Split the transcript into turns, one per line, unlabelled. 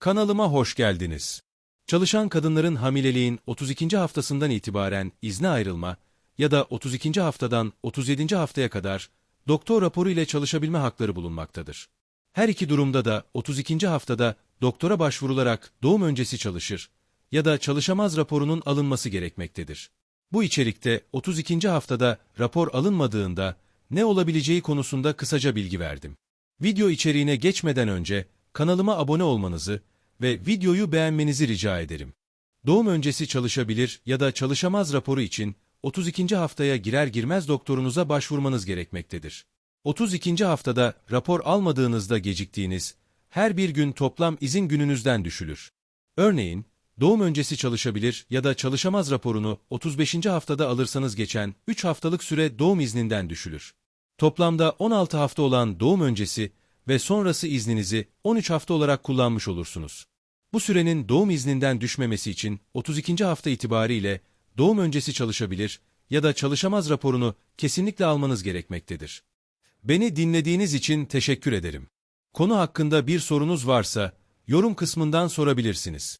Kanalıma hoş geldiniz. Çalışan kadınların hamileliğin 32. haftasından itibaren izne ayrılma ya da 32. haftadan 37. haftaya kadar doktor raporu ile çalışabilme hakları bulunmaktadır. Her iki durumda da 32. haftada doktora başvurularak doğum öncesi çalışır ya da çalışamaz raporunun alınması gerekmektedir. Bu içerikte 32. haftada rapor alınmadığında ne olabileceği konusunda kısaca bilgi verdim. Video içeriğine geçmeden önce kanalıma abone olmanızı ve videoyu beğenmenizi rica ederim. Doğum öncesi çalışabilir ya da çalışamaz raporu için 32. haftaya girer girmez doktorunuza başvurmanız gerekmektedir. 32. haftada rapor almadığınızda geciktiğiniz her bir gün toplam izin gününüzden düşülür. Örneğin, doğum öncesi çalışabilir ya da çalışamaz raporunu 35. haftada alırsanız geçen 3 haftalık süre doğum izninden düşülür. Toplamda 16 hafta olan doğum öncesi ve sonrası izninizi 13 hafta olarak kullanmış olursunuz. Bu sürenin doğum izninden düşmemesi için 32. hafta itibariyle doğum öncesi çalışabilir ya da çalışamaz raporunu kesinlikle almanız gerekmektedir. Beni dinlediğiniz için teşekkür ederim. Konu hakkında bir sorunuz varsa yorum kısmından sorabilirsiniz.